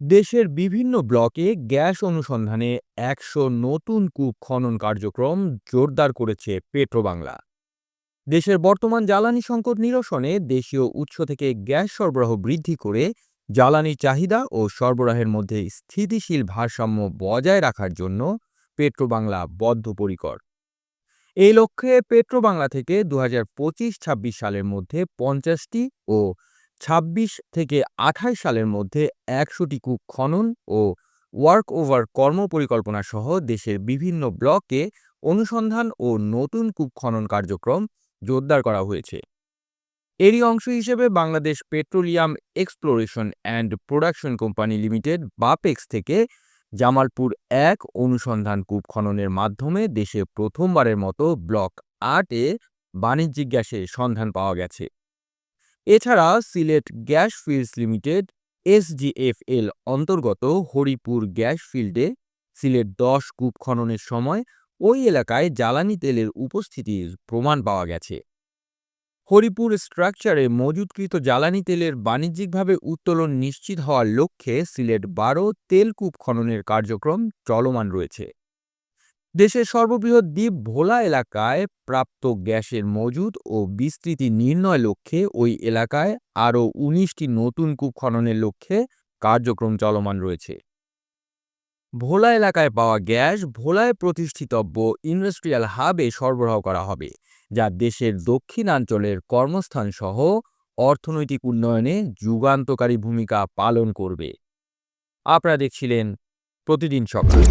দেশের বিভিন্ন ব্লকে গ্যাস অনুসন্ধানে একশো নতুন কূপ খনন কার্যক্রম জোরদার করেছে পেট্রোবাংলা। দেশের বর্তমান জ্বালানি সংকট নিরসনে দেশীয় উৎস থেকে গ্যাস সরবরাহ বৃদ্ধি করে জ্বালানি চাহিদা ও সরবরাহের মধ্যে স্থিতিশীল ভারসাম্য বজায় রাখার জন্য পেট্রোবাংলা বদ্ধপরিকর। এই লক্ষ্যে পেট্রোবাংলা থেকে দু হাজার সালের মধ্যে পঞ্চাশটি ও ২৬ থেকে ২৮ সালের মধ্যে একশোটি কূপ খনন ও ওয়ার্ক ওভার কর্মপরিকল্পনা সহ দেশের বিভিন্ন ব্লকে অনুসন্ধান ও নতুন কূপ খনন কার্যক্রম জোরদার করা হয়েছে। এরই অংশ হিসেবে Bangladesh petroleum exploration and production company limited, Bapex থেকে জামালপুর এক অনুসন্ধান কূপ খননের মাধ্যমে দেশে প্রথমবারের মতো ব্লক আটে বাণিজ্যিক গ্যাসের সন্ধান পাওয়া গেছে। এছাড়া Sylhet gas fields limited SGFL অন্তর্গত হরিপুর গ্যাস ফিল্ডে সিলেট দশ কূপ খননের সময় ওই এলাকায় জ্বালানি তেলের উপস্থিতির প্রমাণ পাওয়া গেছে। হরিপুর স্ট্রাকচারে মজুতকৃত জ্বালানি তেলের বাণিজ্যিকভাবে উত্তোলন নিশ্চিত হওয়ার লক্ষ্যে সিলেট বারো তেলকূপ খননের কার্যক্রম চলমান রয়েছে। দেশের সর্ববৃহৎ দ্বীপ ভোলা এলাকায় প্রাপ্ত গ্যাসের মজুদ ও বিস্তৃতি নির্ণয় লক্ষ্যে ওই এলাকায় আরও উনিশটি নতুন কূপ খননের লক্ষ্যে কার্যক্রম চলমান রয়েছে। ভোলা এলাকায় পাওয়া গ্যাস ভোলায় প্রতিষ্ঠিতব্য ইন্ডাস্ট্রিয়াল হাবে সরবরাহ করা হবে, যা দেশের দক্ষিণাঞ্চলের কর্মস্থান সহ অর্থনৈতিক উন্নয়নে যুগান্তকারী ভূমিকা পালন করবে। আপনারা দেখছিলেন প্রতিদিন সকাল।